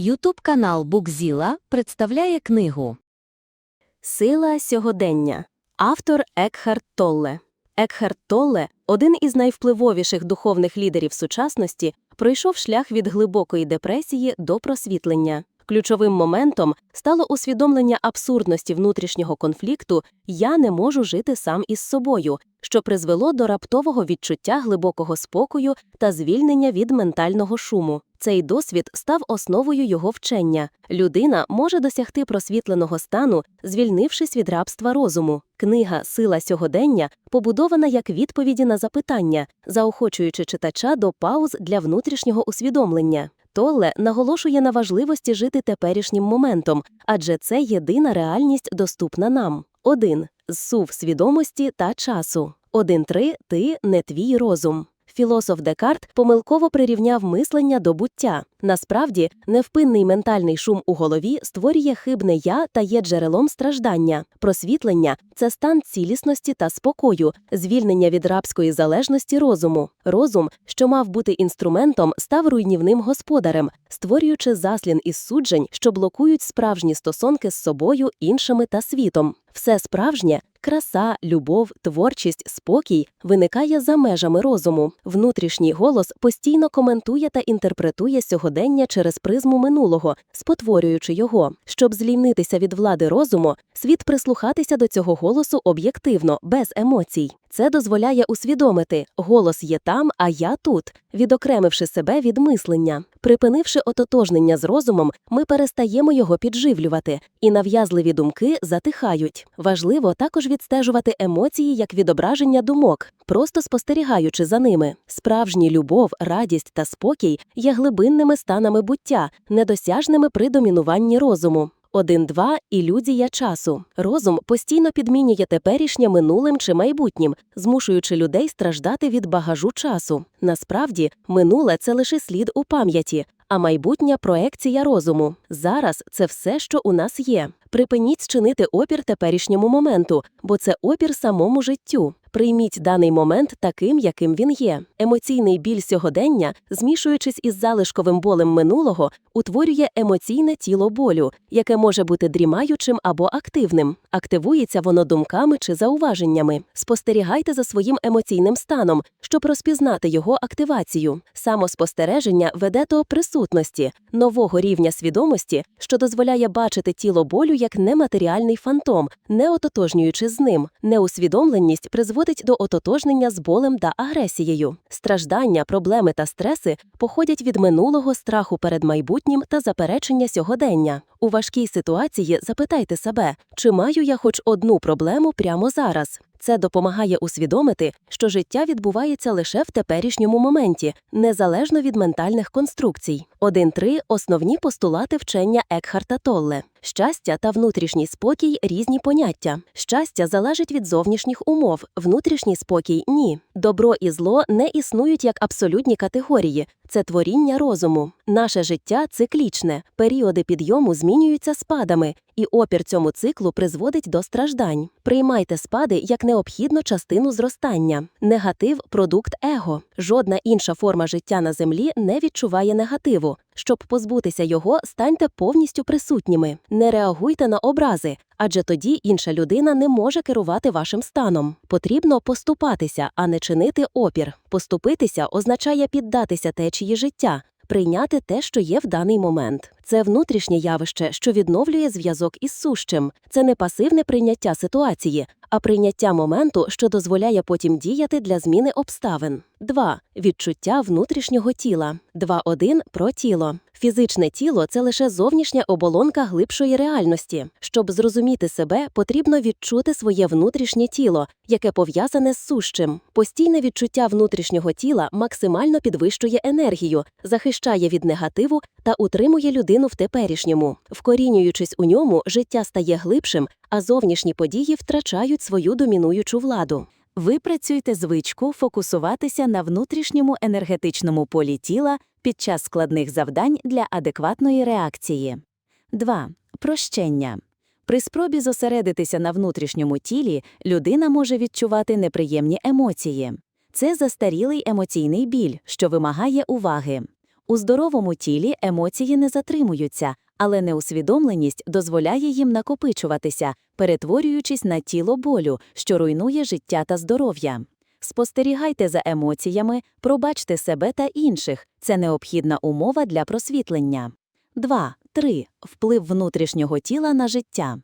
Ютуб канал Букзіла представляє книгу Сила сьогодення. Автор Екхарт Толле. Екхарт Толле, один із найвпливовіших духовних лідерів сучасності, пройшов шлях від глибокої депресії до просвітлення. Ключовим моментом стало усвідомлення абсурдності внутрішнього конфлікту Я не можу жити сам із собою, що призвело до раптового відчуття глибокого спокою та звільнення від ментального шуму. Цей досвід став основою його вчення. Людина може досягти просвітленого стану, звільнившись від рабства розуму. Книга Сила сьогодення побудована як відповіді на запитання, заохочуючи читача до пауз для внутрішнього усвідомлення. Толле наголошує на важливості жити теперішнім моментом, адже це єдина реальність, доступна нам. 1. Зсув свідомості та часу. 1.3. Ти не твій розум. Філософ Декарт помилково прирівняв мислення до буття. Насправді, невпинний ментальний шум у голові створює хибне я та є джерелом страждання. Просвітлення це стан цілісності та спокою, звільнення від рабської залежності розуму. Розум, що мав бути інструментом, став руйнівним господарем, створюючи заслін із суджень, що блокують справжні стосунки з собою, іншими та світом. Все справжнє краса, любов, творчість, спокій виникає за межами розуму. Внутрішній голос постійно коментує та інтерпретує сьогодення через призму минулого, спотворюючи його. Щоб звільнитися від влади розуму, світ прислухатися до цього голосу об'єктивно, без емоцій. Це дозволяє усвідомити голос є там, а я тут, відокремивши себе від мислення. Припинивши ототожнення з розумом, ми перестаємо його підживлювати, і нав'язливі думки затихають. Важливо також відстежувати емоції як відображення думок, просто спостерігаючи за ними. Справжні любов, радість та спокій є глибинними станами буття, недосяжними при домінуванні розуму. 1.2. Ілюзія часу. Розум постійно підмінює теперішнє минулим чи майбутнім, змушуючи людей страждати від багажу часу. Насправді, минуле це лише слід у пам'яті, а майбутня проекція розуму. Зараз це все, що у нас є. Припиніть чинити опір теперішньому моменту, бо це опір самому життю. Прийміть даний момент таким, яким він є. Емоційний біль сьогодення, змішуючись із залишковим болем минулого, утворює емоційне тіло болю, яке може бути дрімаючим або активним. Активується воно думками чи зауваженнями. Спостерігайте за своїм емоційним станом, щоб розпізнати його активацію. Самоспостереження веде до присутності, нового рівня свідомості, що дозволяє бачити тіло болю як нематеріальний фантом, не ототожнюючи з ним. Неусвідомленість призводить до ототожнення з болем та агресією. Страждання, проблеми та стреси походять від минулого страху перед майбутнім та заперечення сьогодення. У важкій ситуації запитайте себе, чи маю я хоч одну проблему прямо зараз. Це допомагає усвідомити, що життя відбувається лише в теперішньому моменті, незалежно від ментальних конструкцій. 1.3. Основні постулати вчення Екхарта Толле. Щастя та внутрішній спокій різні поняття. Щастя залежить від зовнішніх умов, внутрішній спокій ні. Добро і зло не існують як абсолютні категорії. Це творіння розуму. Наше життя циклічне, періоди підйому змінюються спадами, і опір цьому циклу призводить до страждань. Приймайте спади як необхідну частину зростання. Негатив продукт его. Жодна інша форма життя на землі не відчуває негативу. Щоб позбутися його, станьте повністю присутніми. Не реагуйте на образи, адже тоді інша людина не може керувати вашим станом. Потрібно поступатися, а не чинити опір. Поступитися означає піддатися течії життя. Прийняти те, що є в даний момент. Це внутрішнє явище, що відновлює зв'язок із сущим. Це не пасивне прийняття ситуації, а прийняття моменту, що дозволяє потім діяти для зміни обставин. 2. Відчуття внутрішнього тіла. 2.1. Про тіло. Фізичне тіло це лише зовнішня оболонка глибшої реальності. Щоб зрозуміти себе, потрібно відчути своє внутрішнє тіло, яке пов'язане з сущим. Постійне відчуття внутрішнього тіла максимально підвищує енергію, захищає від негативу та утримує людину в теперішньому. Вкорінюючись у ньому, життя стає глибшим, а зовнішні події втрачають свою домінуючу владу. Випрацюйте звичку фокусуватися на внутрішньому енергетичному полі тіла під час складних завдань для адекватної реакції. 2. Прощення. При спробі зосередитися на внутрішньому тілі людина може відчувати неприємні емоції. Це застарілий емоційний біль, що вимагає уваги. У здоровому тілі емоції не затримуються, але неусвідомленість дозволяє їм накопичуватися, перетворюючись на тіло болю, що руйнує життя та здоров'я. Спостерігайте за емоціями, пробачте себе та інших це необхідна умова для просвітлення. 2. 3. Вплив внутрішнього тіла на життя.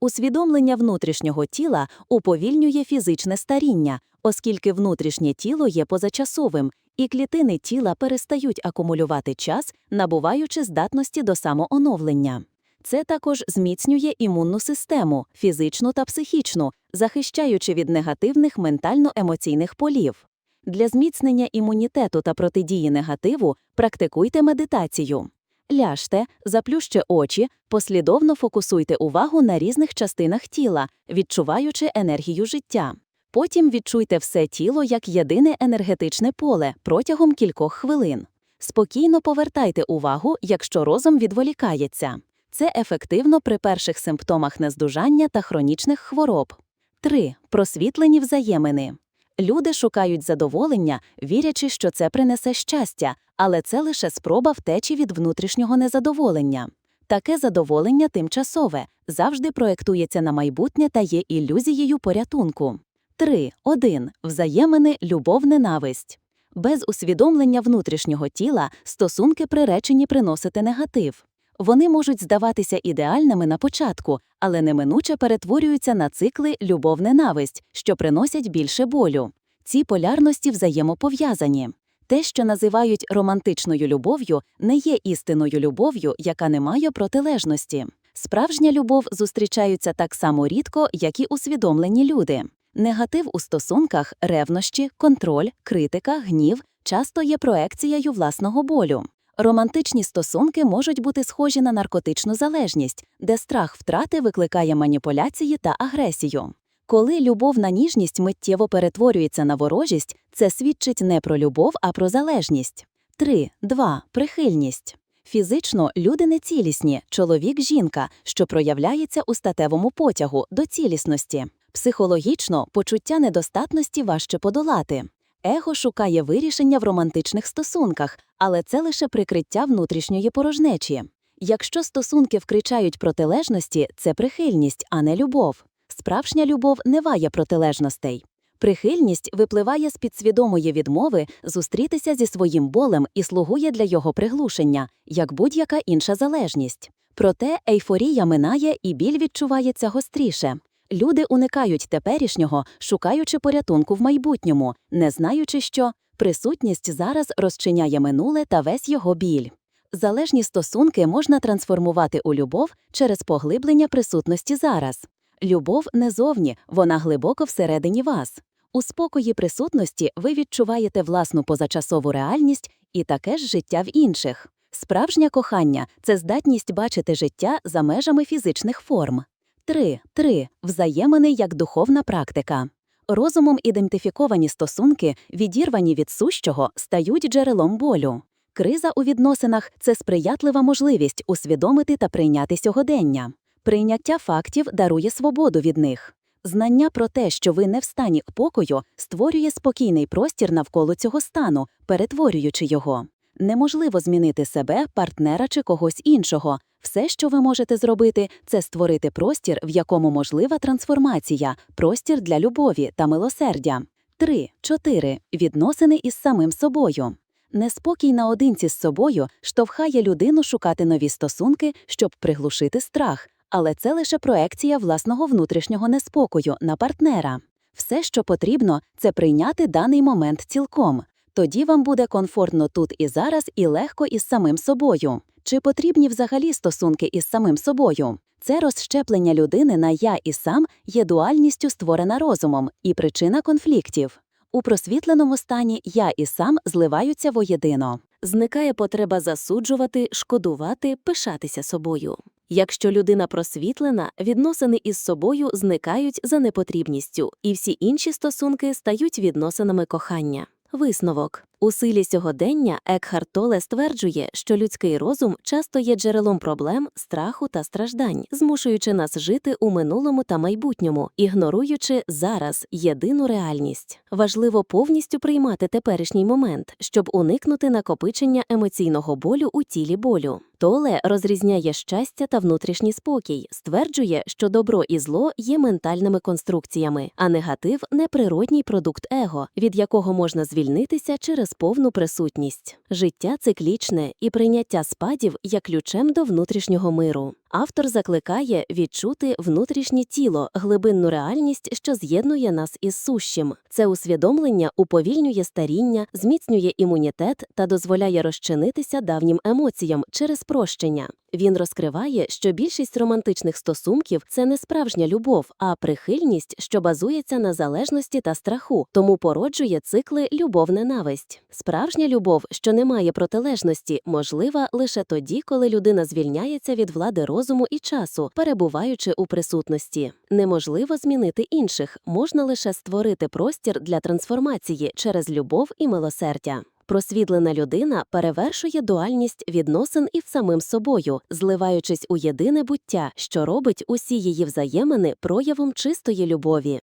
Усвідомлення внутрішнього тіла уповільнює фізичне старіння, оскільки внутрішнє тіло є позачасовим, і клітини тіла перестають акумулювати час, набуваючи здатності до самооновлення. Це також зміцнює імунну систему, фізичну та психічну, захищаючи від негативних ментально-емоційних полів. Для зміцнення імунітету та протидії негативу практикуйте медитацію. Ляжте, заплющте очі, послідовно фокусуйте увагу на різних частинах тіла, відчуваючи енергію життя. Потім відчуйте все тіло як єдине енергетичне поле протягом кількох хвилин. Спокійно повертайте увагу, якщо розум відволікається. Це ефективно при перших симптомах нездужання та хронічних хвороб. 3. Просвітлені взаємини. Люди шукають задоволення, вірячи, що це принесе щастя, але це лише спроба втечі від внутрішнього незадоволення. Таке задоволення тимчасове, завжди проєктується на майбутнє та є ілюзією порятунку. 3. 1. Взаємини любов-ненависть. Без усвідомлення внутрішнього тіла стосунки приречені приносити негатив. Вони можуть здаватися ідеальними на початку, але неминуче перетворюються на цикли любов-ненависть, що приносять більше болю. Ці полярності взаємопов'язані. Те, що називають романтичною любов'ю, не є істинною любов'ю, яка не має протилежності. Справжня любов зустрічаються так само рідко, як і усвідомлені люди. Негатив у стосунках, ревнощі, контроль, критика, гнів часто є проекцією власного болю. Романтичні стосунки можуть бути схожі на наркотичну залежність, де страх втрати викликає маніпуляції та агресію. Коли любовна ніжність миттєво перетворюється на ворожість, це свідчить не про любов, а про залежність. 3. 2. Прихильність. Фізично люди не цілісні, чоловік жінка, що проявляється у статевому потягу до цілісності. Психологічно почуття недостатності важче подолати. Его шукає вирішення в романтичних стосунках, але це лише прикриття внутрішньої порожнечі. Якщо стосунки вкричають протилежності, це прихильність, а не любов. Справжня любов не ває протилежностей. Прихильність випливає з підсвідомої відмови зустрітися зі своїм болем і слугує для його приглушення, як будь-яка інша залежність. Проте ейфорія минає і біль відчувається гостріше. Люди уникають теперішнього, шукаючи порятунку в майбутньому, не знаючи, що присутність зараз розчиняє минуле та весь його біль. Залежні стосунки можна трансформувати у любов через поглиблення присутності зараз. Любов не зовні, вона глибоко всередині вас. У спокої присутності ви відчуваєте власну позачасову реальність і таке ж життя в інших. Справжнє кохання це здатність бачити життя за межами фізичних форм. 3. 3. Взаємини як духовна практика. Розумом ідентифіковані стосунки, відірвані від сущого, стають джерелом болю. Криза у відносинах це сприятлива можливість усвідомити та прийняти сьогодення. Прийняття фактів дарує свободу від них. Знання про те, що ви не в стані покою, створює спокійний простір навколо цього стану, перетворюючи його. Неможливо змінити себе, партнера чи когось іншого. Все, що ви можете зробити, це створити простір, в якому можлива трансформація, простір для любові та милосердя. 3. 4. Відносини із самим собою. Неспокій наодинці з собою штовхає людину шукати нові стосунки, щоб приглушити страх, але це лише проекція власного внутрішнього неспокою на партнера. Все, що потрібно, це прийняти даний момент цілком. Тоді вам буде комфортно тут і зараз і легко із самим собою. Чи потрібні взагалі стосунки із самим собою? Це розщеплення людини на я і сам є дуальністю створена розумом і причина конфліктів. У просвітленому стані я і сам зливаються воєдино. Зникає потреба засуджувати, шкодувати, пишатися собою. Якщо людина просвітлена, відносини із собою зникають за непотрібністю, і всі інші стосунки стають відносинами кохання. Висновок У силі сьогодення Екхарт Толе стверджує, що людський розум часто є джерелом проблем, страху та страждань, змушуючи нас жити у минулому та майбутньому, ігноруючи зараз єдину реальність. Важливо повністю приймати теперішній момент, щоб уникнути накопичення емоційного болю у тілі болю. Толе розрізняє щастя та внутрішній спокій, стверджує, що добро і зло є ментальними конструкціями, а негатив неприродній продукт его, від якого можна звільнитися через повну присутність. Життя циклічне і прийняття спадів є ключем до внутрішнього миру. Автор закликає відчути внутрішнє тіло, глибинну реальність, що з'єднує нас із сущим. Це усвідомлення уповільнює старіння, зміцнює імунітет та дозволяє розчинитися давнім емоціям через прощення. Він розкриває, що більшість романтичних стосунків це не справжня любов, а прихильність, що базується на залежності та страху, тому породжує цикли любов-ненависть. Справжня любов, що не має протилежності, можлива лише тоді, коли людина звільняється від влади розуму і часу, перебуваючи у присутності. Неможливо змінити інших, можна лише створити простір для трансформації через любов і милосердя. Просвітлена людина перевершує дуальність відносин і самим собою, зливаючись у єдине буття, що робить усі її взаємини проявом чистої любові.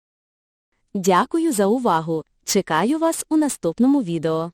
Дякую за увагу. Чекаю вас у наступному відео.